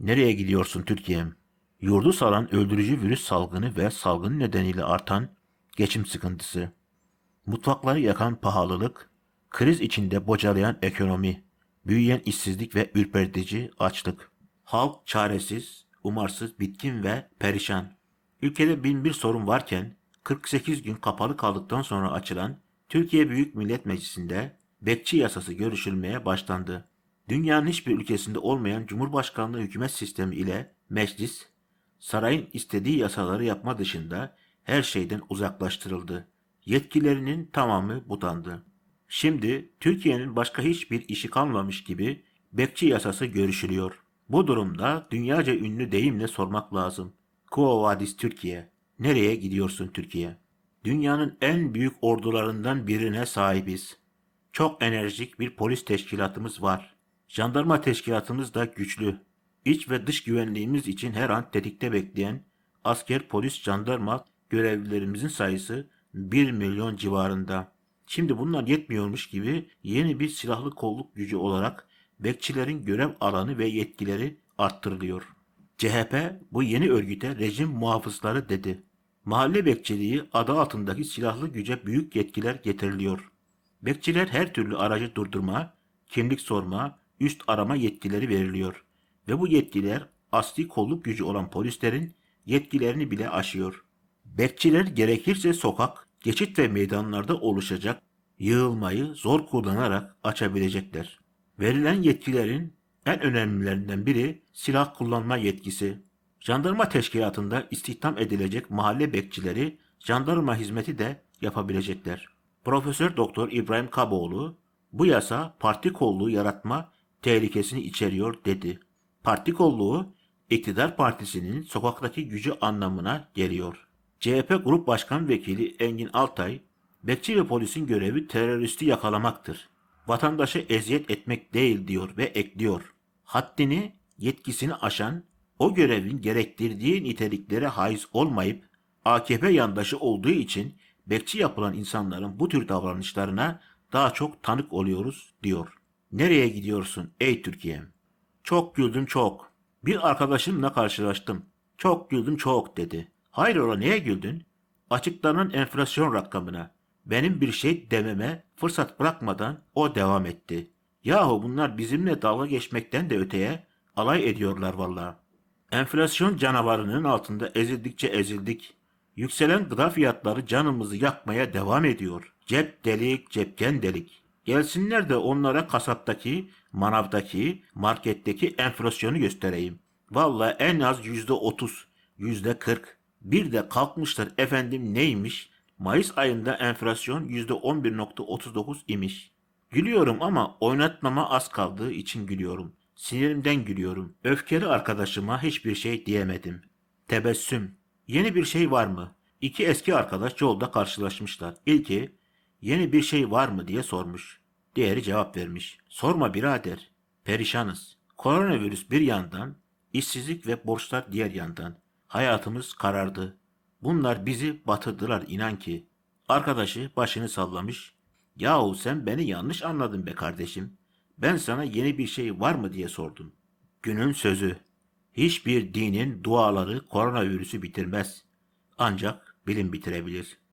Nereye gidiyorsun Türkiye'm? Yurdu saran öldürücü virüs salgını ve salgın nedeniyle artan geçim sıkıntısı. Mutfakları yakan pahalılık, kriz içinde bocalayan ekonomi, büyüyen işsizlik ve ürpertici açlık. Halk çaresiz, umarsız, bitkin ve perişan. Ülkede bin bir sorun varken 48 gün kapalı kaldıktan sonra açılan Türkiye Büyük Millet Meclisi'nde bekçi yasası görüşülmeye başlandı. Dünyanın hiçbir ülkesinde olmayan Cumhurbaşkanlığı hükümet sistemi ile meclis, sarayın istediği yasaları yapma dışında her şeyden uzaklaştırıldı. Yetkilerinin tamamı budandı. Şimdi Türkiye'nin başka hiçbir işi kalmamış gibi bekçi yasası görüşülüyor. Bu durumda dünyaca ünlü deyimle sormak lazım. Quo vadis Türkiye? Nereye gidiyorsun Türkiye? Dünyanın en büyük ordularından birine sahibiz. Çok enerjik bir polis teşkilatımız var. Jandarma teşkilatımız da güçlü. İç ve dış güvenliğimiz için her an tetikte bekleyen asker, polis, jandarma görevlilerimizin sayısı 1 milyon civarında. Şimdi bunlar yetmiyormuş gibi yeni bir silahlı kolluk gücü olarak bekçilerin görev alanı ve yetkileri arttırılıyor. CHP bu yeni örgüte rejim muhafızları dedi. Mahalle bekçiliği adı altındaki silahlı güce büyük yetkiler getiriliyor. Bekçiler her türlü aracı durdurma, kimlik sorma, üst arama yetkileri veriliyor. Ve bu yetkiler asli kolluk gücü olan polislerin yetkilerini bile aşıyor. Bekçiler gerekirse sokak, geçit ve meydanlarda oluşacak yığılmayı zor kullanarak açabilecekler. Verilen yetkilerin en önemlilerinden biri silah kullanma yetkisi. Jandarma teşkilatında istihdam edilecek mahalle bekçileri jandarma hizmeti de yapabilecekler. Profesör Doktor İbrahim Kaboğlu bu yasa parti kolluğu yaratma tehlikesini içeriyor dedi. Parti kolluğu iktidar partisinin sokaktaki gücü anlamına geliyor. CHP Grup Başkan Vekili Engin Altay, bekçi ve polisin görevi teröristi yakalamaktır. Vatandaşı eziyet etmek değil diyor ve ekliyor. Haddini, yetkisini aşan, o görevin gerektirdiği niteliklere haiz olmayıp AKP yandaşı olduğu için bekçi yapılan insanların bu tür davranışlarına daha çok tanık oluyoruz diyor. Nereye gidiyorsun ey Türkiye'm? Çok güldüm çok. Bir arkadaşımla karşılaştım. Çok güldüm çok dedi. Hayrola neye güldün? Açıklanan enflasyon rakamına. Benim bir şey dememe fırsat bırakmadan o devam etti. Yahu bunlar bizimle dalga geçmekten de öteye alay ediyorlar valla. Enflasyon canavarının altında ezildikçe ezildik. Yükselen gıda fiyatları canımızı yakmaya devam ediyor. Cep delik, cepken delik. Gelsinler de onlara kasaptaki, manavdaki, marketteki enflasyonu göstereyim. Valla en az yüzde otuz, yüzde kırk. Bir de kalkmışlar efendim neymiş? Mayıs ayında enflasyon yüzde on bir nokta otuz dokuz imiş. Gülüyorum ama oynatmama az kaldığı için gülüyorum. Sinirimden gülüyorum. Öfkeli arkadaşıma hiçbir şey diyemedim. Tebessüm. Yeni bir şey var mı? İki eski arkadaş yolda karşılaşmışlar. İlki yeni bir şey var mı diye sormuş. Diğeri cevap vermiş. Sorma birader. Perişanız. Koronavirüs bir yandan, işsizlik ve borçlar diğer yandan. Hayatımız karardı. Bunlar bizi batırdılar inan ki. Arkadaşı başını sallamış. Yahu sen beni yanlış anladın be kardeşim. Ben sana yeni bir şey var mı diye sordum. Günün sözü. Hiçbir dinin duaları koronavirüsü bitirmez. Ancak bilim bitirebilir.